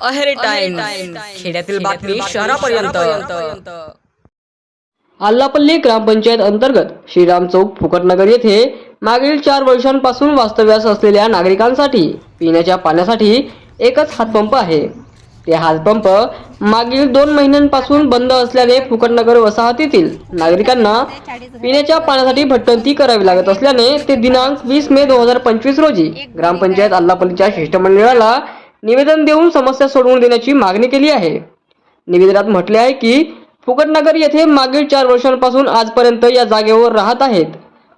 Aheri time खेड्यातील बातमी शहरापर्यंत. आल्लापल्ली ग्रामपंचायत अंतर्गत श्रीराम चौक फुकटनगर येथे मागील चार वर्षांपासून वास्तव्यास असलेल्या नागरिकांसाठी पिण्याच्या पाण्यासाठी एकच हातपंप आहे. ते हातपंप मागील दोन महिन्यांपासून बंद असल्याने फुकटनगर वसाहतीतील नागरिकांना पिण्याच्या पाण्यासाठी भटकंती करावी लागत असल्याने ते दिनांक वीस मे दोन हजार पंचवीस रोजी ग्रामपंचायत आल्लापल्लीच्या शिष्टमंडळाला निवेदन देऊन समस्या सोडवून देण्याची मागणी केली आहे. निवेदनात म्हटले आहे की फुकटनगर येथे मागील चार वर्षांपासून आजपर्यंत या जागेवर राहत आहेत.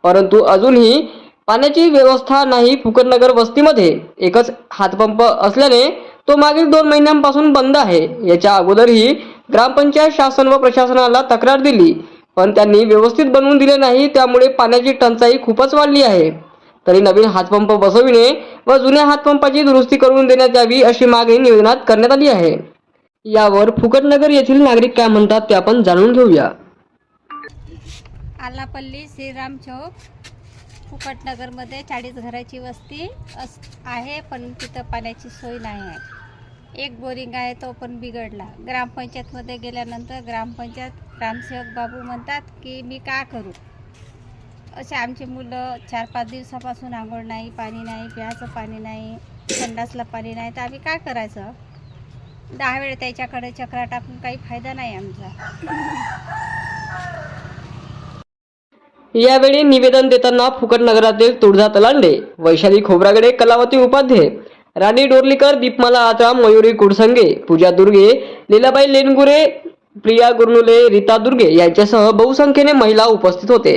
परंतु अजूनही पाण्याची व्यवस्था नाही फुकटनगर वस्तीमध्ये. एकच हातपंप असल्याने तो मागील दोन महिन्यांपासून बंद आहे. याच्या अगोदरही ग्रामपंचायत शासन व प्रशासनाला तक्रार दिली. पण त्यांनी व्यवस्थित बनवून दिले नाही त्यामुळे पाण्याची टंचाई खूपच वाढली आहे. तरी नवीन हातपंप बसविणे व जुन्या हातपंपाची दुरुस्ती करून देण्यात यावी अशी मागणी निवेदनात करण्यात आली आहे. यावर फुकटनगर येथील नागरिक काय म्हणतात ते आपण जाणून घेऊया. आलापल्ली श्रीराम चौक फुकटनगरमध्ये चाळीस घराची वस्ती अस आहे पण तिथं पाण्याची सोय नाही आहे. एक बोरिंग आहे तो पण बिघडला. ग्रामपंचायतमध्ये गेल्यानंतर ग्रामपंचायत ग्रामसेवक बाबू म्हणतात की मी का करू? असे आमचे मुलं चार पाच दिवसापासून आंघोळ नाही पाणी नाही पिण्याचं पाणी नाही संडासला पाणी नाही. तर आम्ही काय करायचं? दहा वेळ त्याच्याकडे चक्रा टाकून काही फायदा नाही आमचा. यावेळी निवेदन देताना फुकट नगरातील तुळजा तलांडे वैशाली खोब्रागडे कलावती उपाध्ये राणी डोरलीकर दीपमाला आत्राम मयुरी कुडसंगे पूजा दुर्गे लीलाबाई लेनगुरे प्रिया गुरनुले रीता दुर्गे यांच्यासह बहुसंख्येने महिला उपस्थित होते.